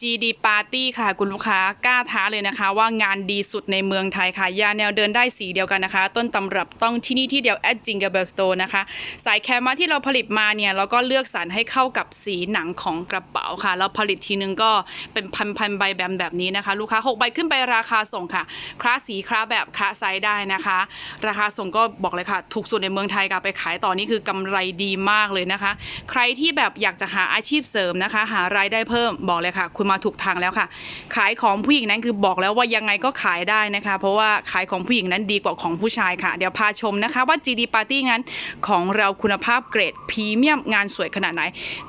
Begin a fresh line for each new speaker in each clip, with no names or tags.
GD Party ค่ะคุณลูกค้ากล้าท้าเลยนะคะ ว่างานดีสุดในเมืองไทยค่ะ ยาแนวเดินได้สีเดียวกันนะคะ ต้นตำรับต้องที่นี่ที่เดียว at Jingle Store นะคะ สายแคมมาที่เราผลิตมาเนี่ย เราก็เลือกสรรให้เข้ากับสีหนังของกระเป๋าค่ะ เราผลิตทีนึงก็เป็นพันๆใบแบบแบบนี้นะคะ ลูกค้า 6 ใบขึ้นไปราคาส่งค่ะคลาสสีคลาสแบบคลาสไซส์ได้นะคะ ราคาส่งก็บอกเลยค่ะ ถูกสุดในเมืองไทยค่ะไปขายต่อนี่คือกำไรดีมากเลยนะคะ ใครที่แบบอยากจะหาอาชีพเสริมนะคะ หารายได้เพิ่มบอกเลยค่ะคุณมาถูกทางแล้วค่ะ ขายของผู้หญิงนั้นคือบอกแล้วว่ายังไงก็ขายได้นะคะ เพราะว่าขายของผู้หญิงนั้นดีกว่าของผู้ชายค่ะ เดี๋ยวพาชมนะคะว่า GD Party งั้นของเราคุณภาพเกรดพรีเมียมงานสวยขนาดไหน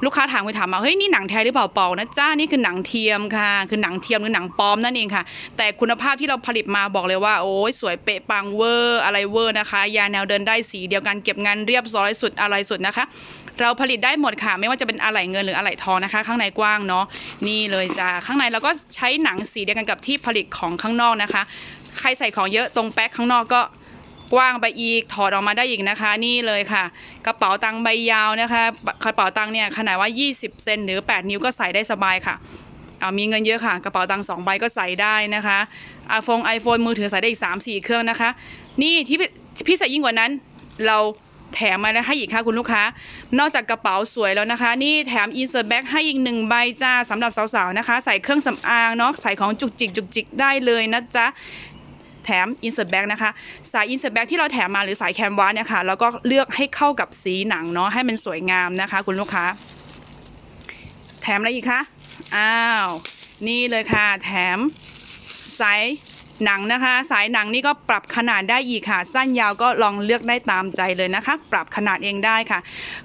ลูกค้าถามไปถามมาเฮ้ยนี่หนังแท้หรือเปล่าเปล่านะจ้านี่คือหนังเทียมค่ะ คือหนังเทียมหรือหนังปลอมนั่นเองค่ะ แต่คุณภาพที่เราผลิตมาบอกเลยว่าโอ้ยสวยเป๊ะปังเวอร์อะไรเวอร์นะคะ ยาแนวเดินได้สีเดียวกันเก็บงานเรียบร้อยสุดอะไรสุดนะคะ เราผลิตได้หมดค่ะ ไม่ว่าจะเป็นอะไหล่เงินหรืออะไหล่ทองนะคะ ข้างในกว้างเนาะนี่เลยจ้าข้างในเราก็ใช้หนังสีเดียวกันกับที่ผลิตของข้างนอกนะคะ ใครใส่ของเยอะตรงแป๊กข้างนอกก็กว้างไปอีกถอดออกมาได้อีกนะคะ นี่เลยค่ะ กระเป๋าตังค์ใบยาวนะคะกระเป๋าตังค์เนี่ยขนาดว่า 20 เซนหรือ 8 นิ้วก็ใส่ได้สบายค่ะเอามีเงินเยอะค่ะ กระเป๋าตังค์สองใบก็ใส่ได้นะคะไอโฟนไอโฟนมือถือใส่ได้อีก 3 4 เครื่องนะคะ นี่ที่พี่พี่ใส่ยิ่งกว่านั้นเรา แถมมาแล้วให้อีกค่ะคุณลูกค้า นอกจากกระเป๋าสวยแล้วนะคะ นี่แถมอินเสิร์ตแบ็กให้อีกหนึ่งใบจ้าสำหรับสาวๆนะคะ ใส่เครื่องสำอางเนาะใส่ของจุกจิกจุกจิกได้เลยนะจ๊ะแถม insert bag นะคะ สาย insert bag ที่เราแถมมาหรือสายแคนวาสเนี่ยค่ะแล้วก็เลือกให้เข้ากับสีหนังเนาะให้มันสวยงามนะคะ คุณลูกค้า แถมอะไรอีกคะ อ้าว นี่เลยค่ะ แถมสาย หนังนะคะ สายหนังนี่ก็ปรับขนาดได้อีกค่ะ สั้นยาวก็ลองเลือกได้ตามใจเลยนะคะ ปรับขนาดเองได้ค่ะ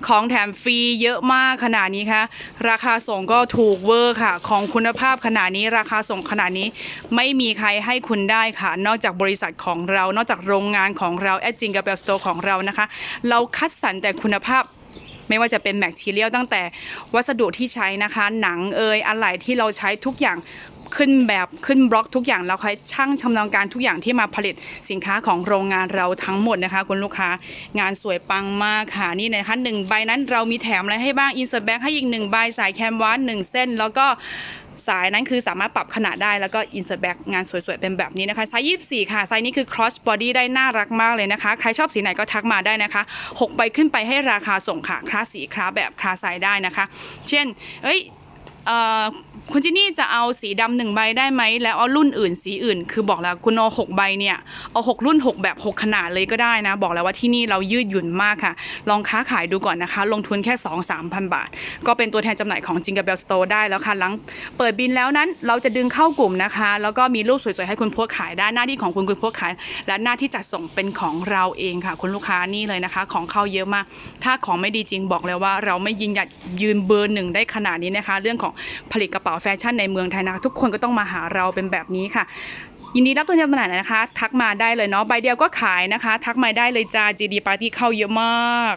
ของแถมฟรีเยอะมากขนาดนี้ค่ะ ราคาส่งก็ถูกเวอร์ค่ะ ของคุณภาพขนาดนี้ราคาส่งขนาดนี้ ไม่มีใครให้คุณได้ค่ะ นอกจากบริษัทของเรา นอกจากโรงงานของเราแอดจิงกับเบลสโตร์ของเรานะคะ เราคัดสรรแต่คุณภาพไม่ว่าจะเป็นแมททีเรียลตั้งแต่วัสดุที่ใช้นะคะ หนังเอยอะไหล่ที่เราใช้ทุกอย่าง ขึ้นแบบขึ้นบล็อกทุกอย่างเราใช้ช่างชำนาญการทุกอย่างที่มาผลิตสินค้าของโรงงานเราทั้งหมดนะคะ คุณลูกค้างานสวยปังมากค่ะนี่นะคะหนึ่งใบนั้นเรามีแถมอะไรให้บ้างอินเสิร์ตแบ็กให้อีกหนึ่งใบสายแคมวาสหนึ่งเส้น แล้วก็สายนั้นคือสามารถปรับขนาดได้แล้วก็อินเสิร์ตแบ็กงานสวยๆ เป็นแบบนี้นะคะไซส์24 ค่ะ ไซส์นี้คือ cross body ได้น่ารักมากเลยนะคะ ใครชอบสีไหนก็ทักมาได้นะคะ 6 ใบขึ้นไปให้ราคาส่งค่ะคลาสสีคลาสแบบคลาสไซส์ได้นะคะ เช่น เอ้ย เอ่อคุณจินี่จะเอาสีดำหนึ่งใบได้ไหมแล้วเอารุ่นอื่นสีอื่น คือบอกแล้วคุณเอาหกใบเนี่ยเอาหกรุ่นหกแบบหกขนาดเลยก็ได้นะ บอกแล้วว่าที่นี่เรายืดหยุ่นมากค่ะ ลองค้าขายดูก่อนนะคะ ลงทุนแค่ 2 3 0 0 0 บาท ก็เป็นตัวแทนจำหน่ายของจิงกับเบลสโตร์ได้แล้วค่ะหลังเปิดบินแล้วนั้นเราจะดึงเข้ากลุ่มนะคะ แล้วก็มีรูปสวยๆให้คุณพสต์ขายได้หน้าที่ของคุณคุณพสต์ขาย และหน้าที่จัดส่งเป็นของเราเองค่ะ คุณลูกค้านี่เลยนะคะ ของเข้าเยอะมาก ถ้าของไม่ดีจริงบอกเลยว่า เราไม่ยินหยัดยืนเบอร์หนึ่งได้ขนาดนี้นะคะ เรื่องของผลิตกระเป๋าแฟชั่นในเมืองไทยนะคะทุกคนก็ต้องมาหาเราเป็นแบบนี้ค่ะยินดีรับตัวแทนจำหน่ายนะคะ ทักมาได้เลยเนาะใบเดียวก็ขายนะคะ ทักมาได้เลยจ้า GD Party เข้าเยอะมาก